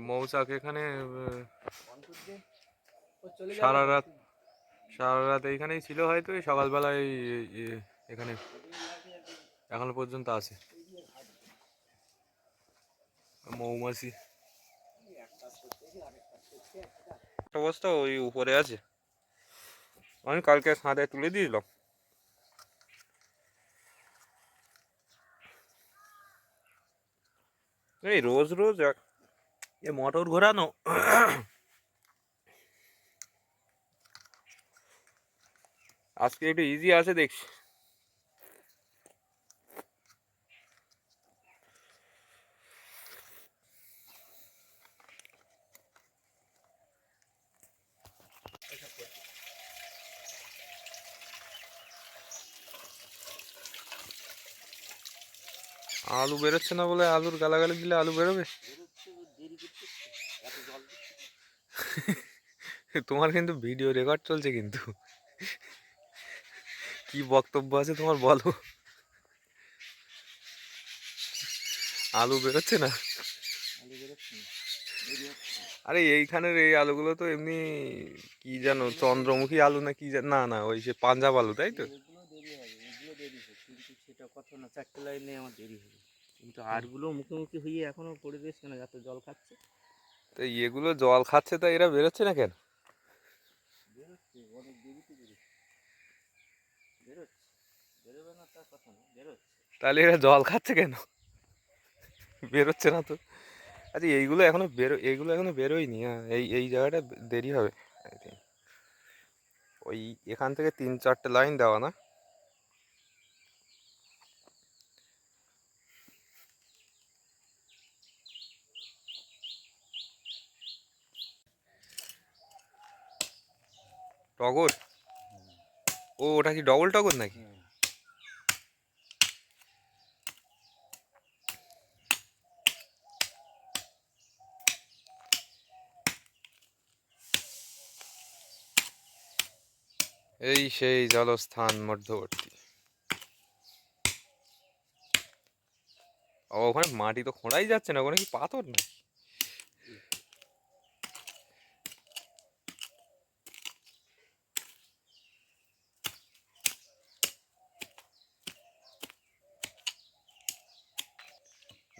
মৌচাক এখানে সারা রাত সারা রাত এইখানেই ছিল হয়তো এই সকালবেলায় এখানে এখনও পর্যন্ত আছে। মৌমাছি। একটা বস্তা ওই উপরে আছে। আমি কালকে সাঁতায় তুলে দিয়েছিলাম। এই রোজ রোজ এক- এ মোটর ঘোরানো। আজকে একটু ইজি আছে দেখছি। আলু বেরোচ্ছে না বলে আলুর গালাগালি দিলে আলু বেরোবে? তোমার কিন্তু ভিডিও রেকর্ড চলছে কিন্তু। কি বক্তব্য আছে তোমার বলো। আলু বেরোচ্ছে না। আরে এইখানের এই আলুগুলো তো এমনি কি জানো চন্দ্রমুখী আলু না কি না না ওই সে পাঞ্জাব আলু তাই তো? সেটা কথা না চারটে লাইনে আমার দেরি হবে। কিন্তু আরগুলো মুখোমুখি হয়ে এখনও পড়ে রয়েছে না যত জল খাচ্ছে। তো এগুলো জল খাচ্ছে তা এরা বেরোচ্ছে না কেন? বেরোচ্ছে, অনেক দেরিতে বেরোচ্ছে। বেরোচ্ছে, বেরোবে না, তার কথা না, বেরোচ্ছে। তাহলে এরা জল খাচ্ছে কেন? বেরোচ্ছে না তো। আচ্ছা এইগুলো এখনও বেরো, এইগুলো এখনও বেরোয়নি? হ্যাঁ এই এই জায়গাটা দেরি হবে। ওই এখান থেকে তিন চারটে লাইন দেওয়া না? টগর? ও ওটা কি ডবল টগর নাকি? এই সেই জলস্থান মধ্যবর্তী। ও, ওখানে মাটি তো খোঁড়াই যাচ্ছে না ওখানে কি পাথর না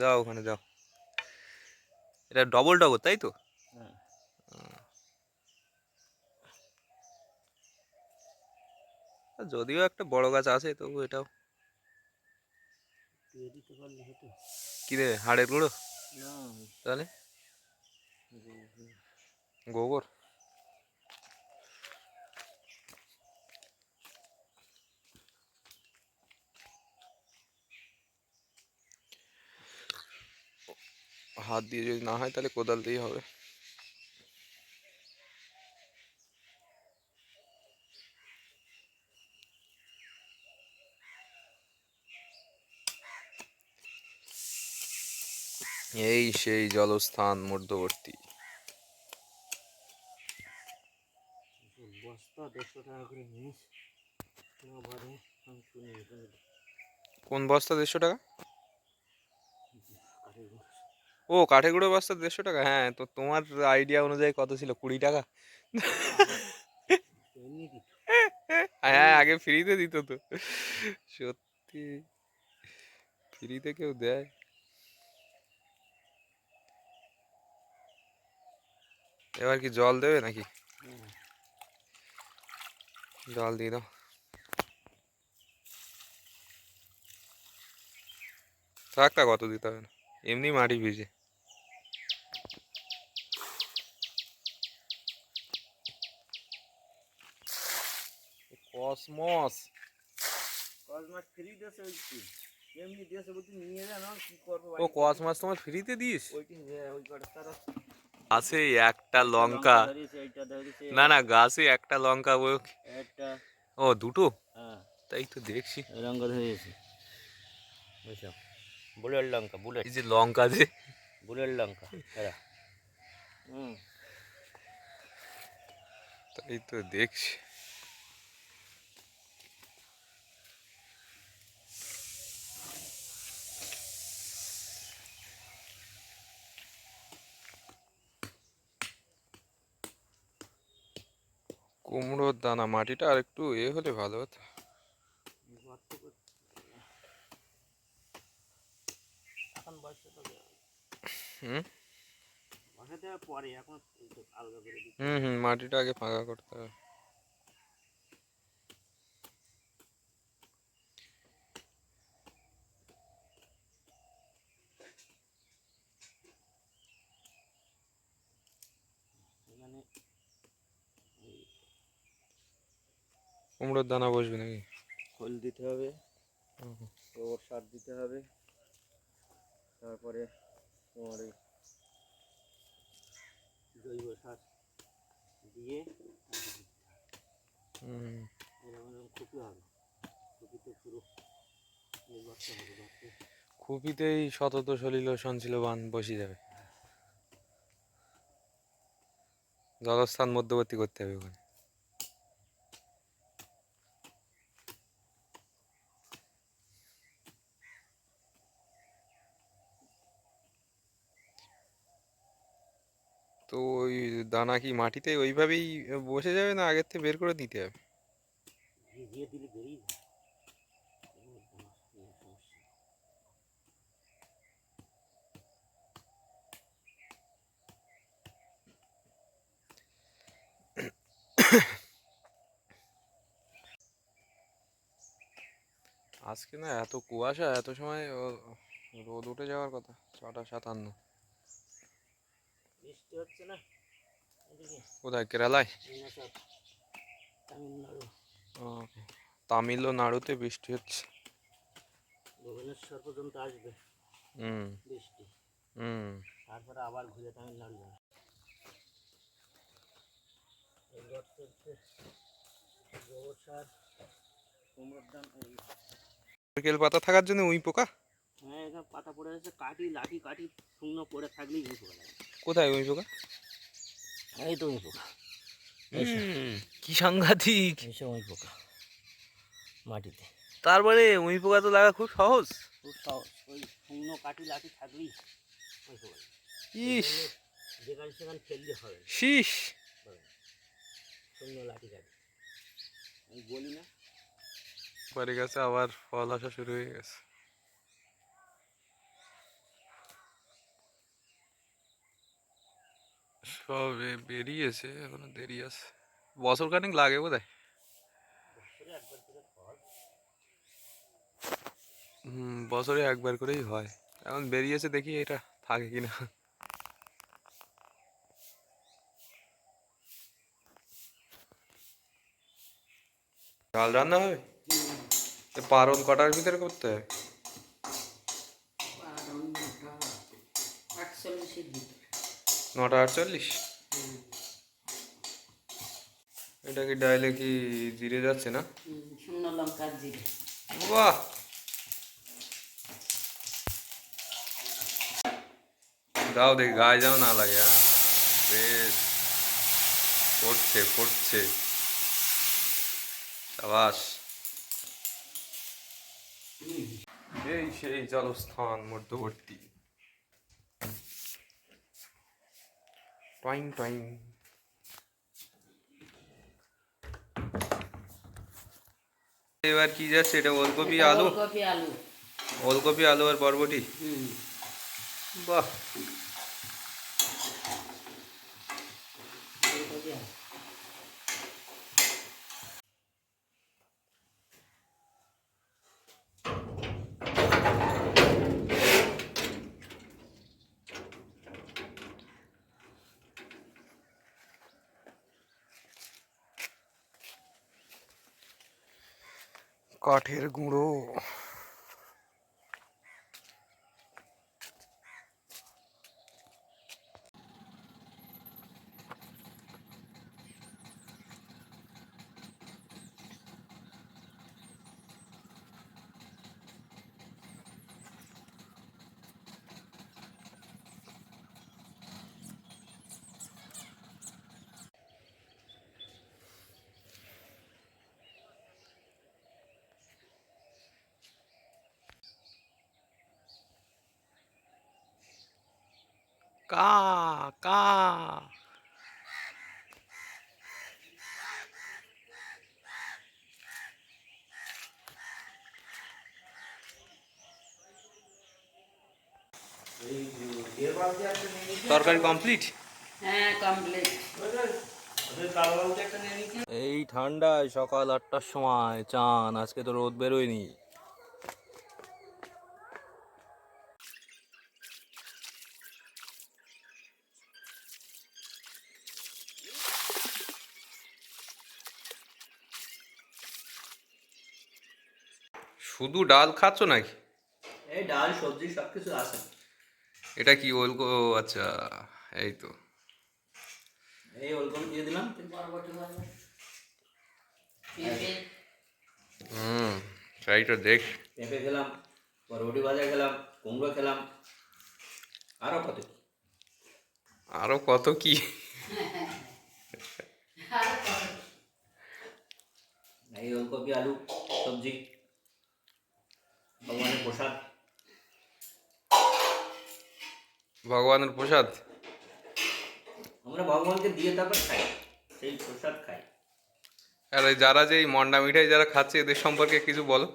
যাও ওখানে যাও এটা ডবল ডবল তাই তো? হ্যাঁ। যদিও একটা বড় গাছ আছে তবু এটাও। কি রে হাড়ের গুঁড়ো? তাহলে? গোবর? হাত দিয়ে যদি না হয় তাহলে কোদাল দিয়েই হবে। এই সেই জলস্থান মধ্যবর্তী কোন বস্তা দেড়শো টাকা। ও কাঠে গুঁড়ো বস্তা দেড়শো টাকা? হ্যাঁ তো তোমার আইডিয়া অনুযায়ী কত ছিল? কুড়ি টাকা? হ্যাঁ আগে ফ্রিতে দিত তো। সত্যি। ফ্রিতে কেউ দেয়? এবার কি জল দেবে নাকি। জল দিয়ে দাও। থাক অত দিতে হবে না। এমনি মাটি ভিজে। কসমস। কস মাছ ফ্রি দিয়েছে ওইটি এমনি দিয়েছে বলছি নিয়ে যা না কি করব ও কস মাছ তোমার ফ্রিতে দিস? ওইটি ওই কটা তারা আছে। একটা লঙ্কা। না না গাছে একটা লঙ্কা ও একটা। ও দুটো? হ্যাঁ। তাই তো দেখছি। রঙ ধরেছে বুলেট লঙ্কা বুলেট। এই যে লঙ্কা যে। বুলেট লঙ্কা হুম তাই তো দেখছি। কুমড়োর দানা মাটিটা আর একটু এ হলে ভালো হতো। হুম? হুম মাটিটা আগে ফাঁকা করতে হবে এখানে কুমড়োর দানা বসবে নাকি? খোল দিতে হবে গোবর সার দিতে হবে তারপরে তোমার ওই জৈব সার দিয়ে হুম। এরকম এরকম খুপি হবে। খুপিতে পুরো এই গর্ত হবে গর্তে খুপিতেই শতত সলিল সঞ্চিল বান বসে যাবে জলস্থান মধ্যবর্তী করতে হবে ওখানে। তো ওই দানা কি মাটিতে ওইভাবেই বসে যাবে না আগের থেকে বের করে দিতে হবে। আজকে না এত কুয়াশা, এত সময় রোদ উঠে যাওয়ার কথা, ছটা সাতান্ন বৃষ্টি হচ্ছে না। কোথায় কেরালায়? তামিলনাড়ুতে বৃষ্টি হচ্ছে। ভুবনেশ্বর পর্যন্ত আসবে হুম। বৃষ্টি। হুম। তারপরে আবার ঘুরে তামিলনাড়ু যাবে। গোবর সার কুমড়োর দাম নারকেল পাতা থাকার জন্য উই পোকা? হ্যাঁ এখানে পাতা পড়ে আছে কাটি লাঠি কাটি শুকনো পড়ে থাকলেই উই পোকা লাগে। কোথায় উই পোকা এই তো উই পোকা কি সাংঘাতিক। উই পোকা মাটিতে। তারপরে উই পোকা তো লাগা খুব সহজ। খুব সহজ। ওই শুকনো কাটি লাঠি থাকলেই পোকা ইস। যেখানে সেখানে ফেললে হবে। শীষ শুকনো লাঠি কাটি আমি বলি না। বাড়ি গেছে আবার ফল আসা শুরু হয়ে গেছে। সব বেরিয়েছে, এখনও দেরি আছে। বছর খানিক লাগে বোধ হয় হুম, বছরে একবার করেই হয়। এখন বেরিয়েছে দেখি এটা থাকে কিনা। ডাল রান্না হবে? এ পারন কটার ভিতরে করতে হবে আটচল্লিশের ভিতরে নটা আটচল্লিশ। এটা কি ডাইলে কি জিরে যাচ্ছে না? শুকনো লঙ্কার জিরে। বাহ! দাও দেখি গায়ে যেন না লাগে। বেশ। পড়ছে পড়ছে। সাবাস। এই সেই জলস্থান মধ্যবর্তী। টয়িং টয়িং এবার কি যাচ্ছে এটা? ওলকপি আলু? ওলকপি আলু। ওলকপি আলু আর বরবটি? হুম। বাহ। কাঠের গুঁড়ো। কা কা। তরকারি কমপ্লিট হ্যাঁ, কমপ্লিট এই ঠান্ডায় সকাল আটটার সময় চান আজকে তো রোদ বেরোয়নি। শুধু ডাল খাচ্ছ নাকি? এই ডাল সবজি সব কিছু আছে। এটা কি ওলকো? আচ্ছা এই তো। এই ওলকম দিয়ে দিলাম। হুম ট্রাইটা দেখ। পেঁপে খেলাম বরবটি ভাজা খেলাম কুমড়ো খেলাম। আরও কত। আরও কত কি? এই ওলকপি আলু সবজি। ভগবানের প্রসাদ। ভগবানের প্রসাদ? আমরা ভগবানকে দিয়ে তারপর খাই সেই প্রসাদ খাই। আর যারা যে এই মন্ডা মিঠাই যারা খাচ্ছে এদের সম্পর্কে কিছু বলো।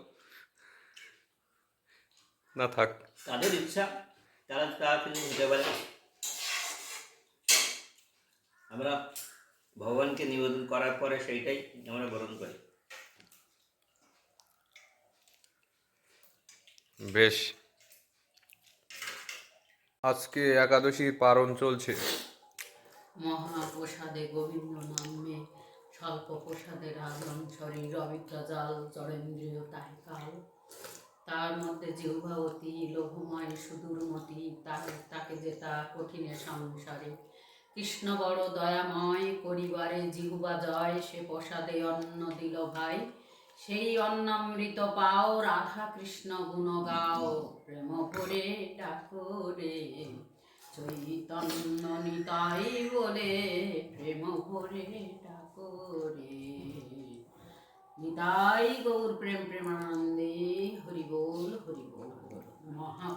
না থাক। তাদের ইচ্ছা তারা তারা কিছু নিতে পারে। আমরা ভগবানকে নিবেদন করার পরে সেইটাই আমরা গ্রহণ করি। বেশ। আজকে একাদশীর পারণ চলছে। মহাপ্রসাদে গোবিন্দ নামে স্বল্প প্রসাদে রাজন শরীর অবিদ্যা জাল জড়েন্দ্রিয় তাই কাল তার মধ্যে জিহ্বাবতী লোভময় সুদূরমতি তার তাকে যে তা কঠিনে সংসারে। কৃষ্ণ বড় দয়াময়, পরিবারে জিহুবা জয়, সে প্রসাদে অন্ন দিল ভাই। সেই অন্নামৃত পাও রাধা কৃষ্ণ গুণ গাও প্রেম করে ডাকরে চৈতন্য নিতাই বলে প্রেম করে ডাকরে নিতাই গৌর প্রেম, প্রেমানন্দে হরি বল হরি বল মহা